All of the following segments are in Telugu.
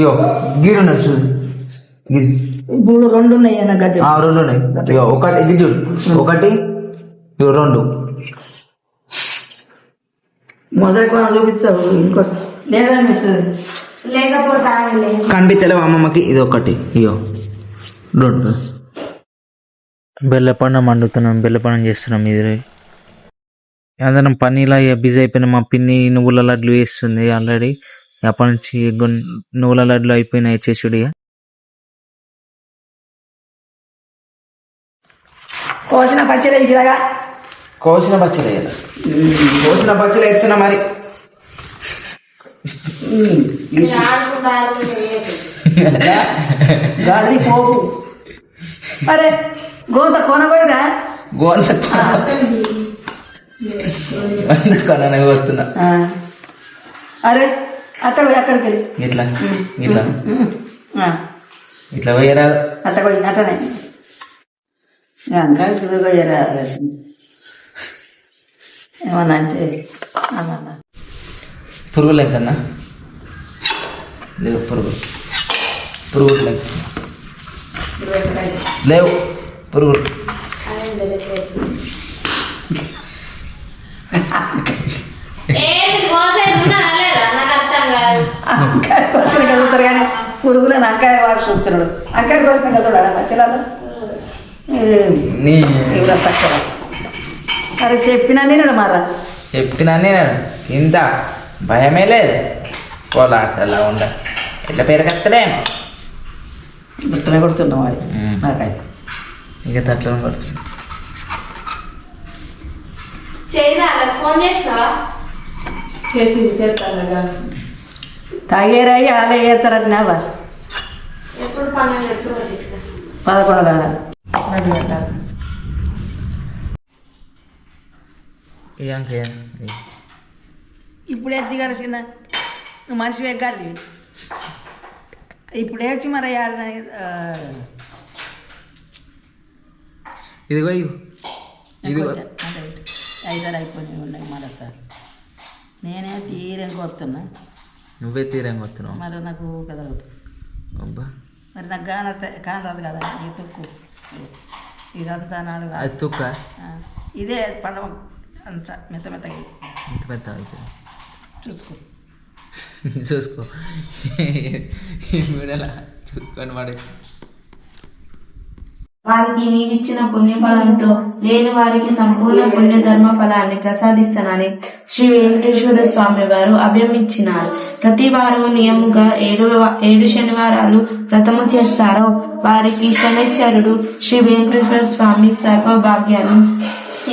ఇగో గీడు ఉన్నది చూడు. ఇది ఇప్పుడు రెండు ఉన్నాయి అన్న గజం ఆ, రెండు ఉన్నాయి. ఇగో ఒకటి ఇది చూడు. ఒకటి ఇగో రెండు. మొదటి కొన చూపిస్తావు ఇంకో లేదా లేకపోతే ఆగలే కనిపిస్తలేవు అమ్మమ్మకి ఇది ఒకటి. ఇగో రెండు. బెల్లపండం వండుతున్నాం బెల్లపండం చేస్తున్నాం ఇది. అందరం పనిలా ఇక బిజీ అయిపోయిన మా పిన్ని నువ్వుల లడ్లు వేస్తుంది ఆల్రెడీ. అప్పటి నుంచి గొన్- నువ్వుల లడ్లు అయిపోయినాయి చేసుడు ఇక కోసిన పచ్చడి ఇలాగా కోసిన పచ్చడి. కోసిన పచ్చడి ఎత్తున్నా మరి. గాడి పోగు అరే గోత కొనగోయగా గోల అందుకన్నా వస్తున్నా అరే అక్కడ పోయి అక్కడికి వెళ్ళి. ఇట్లా? ఇట్లా? ఇట్లా పోయరా? అట్ట పోయి అట్టనే ఏమన్నా అంటే అన్నా పురుగు లెక్కన్నా లేవు పురుగు. పురుగు లెక్క లేవు పురుగులు ఏంటి మోసేది ఉన్నదా లేదా నాకు అర్థం కాదు అంకాయకి వచ్చిన కదులుతారు కానీ పురుగులను అంకాయ వాకి చూస్తున్నాడు పచ్చలాలు నీ ఇవ్వరా తక్కువ అరే చెప్పినా నేను మారా చెప్పినా నేను ఇంత భయమే లేదు కోలాటలా ఉండ ఎట్లా పెరగత్తలేమో బుట్టనే కొడుతున్నాం అది మ్మ్. నాకైతే ఇక తట్లను చేయరా వాళ్ళకి ఫోన్ చేసినావా తాగేరాయి వాళ్ళే చేస్తారట నావా పదకొండు కదా. ఇప్పుడు కలిసిన నువ్వు మనిషి వెగ్గాడివి. ఇప్పుడు ఏడ్చి మరి ఆడిన ఇదిగో అంటే ఐదారు అయిపోయినాయి ఉన్నాయి మరి సార్ నేనే తీరం కొడుతున్నా నువ్వే తీరంగా వస్తున్నావు? మరి నాకు కదలుగుతుంది అబ్బా. మరి నాకు కాన కానరాదు కదా ఈ తుక్కు. ఇదంతా నాలుగు అది తుక్క? ఇదే పండవ అంత మెత్త మెత్తగా ఇంత పెద్ద అయిపోయింది. చూసుకో. చూసుకో. చూసుకొని పడే వారికి నీవిచ్చిన పుణ్యఫలంతో నేను వారికి సంపూర్ణ పుణ్య ధర్మ ఫలాన్ని ప్రసాదిస్తానని శ్రీ వెంకటేశ్వర స్వామి వారు అభ్యమించినారు. ప్రతి వారం నియముగా ఏడు ఏడు శనివారాలు వ్రతము చేస్తారో వారికి శనిచరుడు శ్రీ వెంకటేశ్వర స్వామి సర్వభాగ్యాన్ని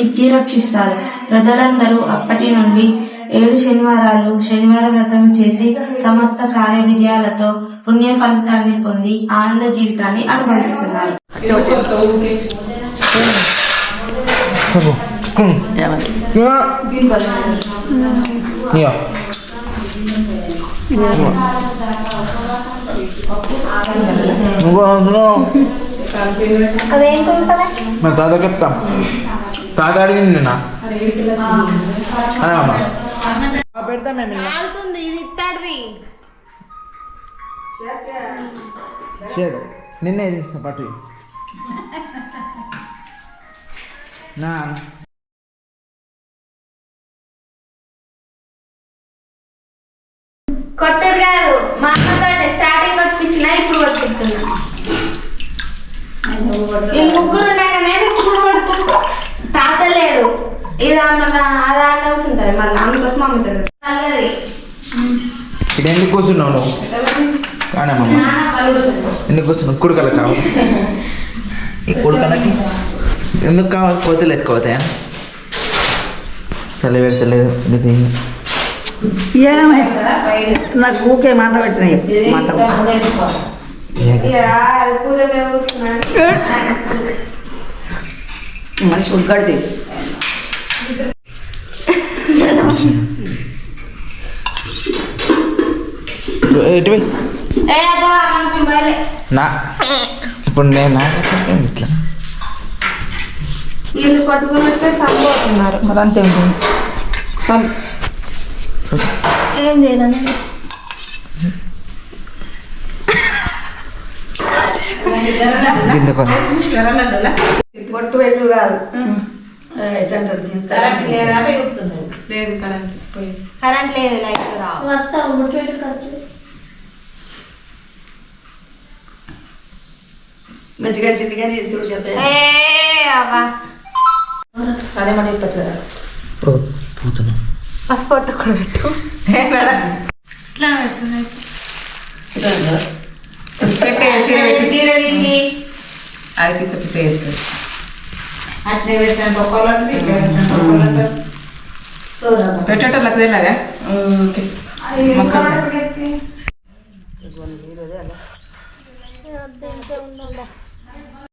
ఇచ్చి రక్షిస్తారు. ప్రజలందరూ అప్పటి నుండి ఏడు శనివారాలు శనివార వ్రతం చేసి సమస్త కార్య విజయాలతో పుణ్య ఫలితాన్ని పొంది ఆనంద జీవితాన్ని అనుభవిస్తున్నారు. ఇగో నువ్వు అందులో మా తాత చెప్తాం తాత అడిగింది నిన్న అమ్మ పెడతా మేము నిన్నే తీస్తా పట్టు నా కొట్టడు కాదు. మా అమ్మతో స్టార్టింగ్ కొట్టించిన ఇప్పుడు కొట్టిస్తున్నా. ఈ ముగ్గురు ఉన్నాక నేను ముగ్గురు తాత లేడు. ఇది అది ఆడ ఉంటుంది మళ్ళీ అందుకోసం అమ్ముతాడు ఇది ఎందుకు కూర్చున్నావు నువ్వు? కానమ్మ. ఎందుకు కూర్చున్నావు? కుడుకల కావాలి ఈ కుడుకలకి ఎందుకు కావాలి కోతలు ఎత్తుకోతాయా చలి పెడతలేదు ఇది ఏమై నాకు ఊకే మాట పెట్టినాయి మాట పూజ కూర్చున్నాను మనిషి ఉగ్గడితే ఎటువై ఏ అబ్బా మనకి బయలే నా ఇప్పుడు నేను నాకు ఇట్లా. వీళ్ళు కొట్టుకున్నట్టే సంబోతున్నారు మరి అంతే ఉంటుంది. ఏం బొట్టు పెట్టు కాదు? లేదు కరెంట్ లేదు లైట్ రావు మంచిగా అంటుంది కానీ ఇది చూడు చెత్త. ఏ అవ్వా అదే మన చెప్పచ్చు కదా పోతున్నా పసుపు పొట్టు కూడా పెట్టు ఏ మేడం ఇట్లా పెట్టున్నాయి ఇట్లా ఉందా? పెట్టే సీర పెట్టి చీర తీసి అది పిస పిస వేస్తుంది అట్లే పెట్టాను ఒక్కోళ్ళంటే ఇట్లా పెట్టాను ఒక్కోళ్ళంటే పెట్టేటోళ్ళకి తెలియదా ఓకే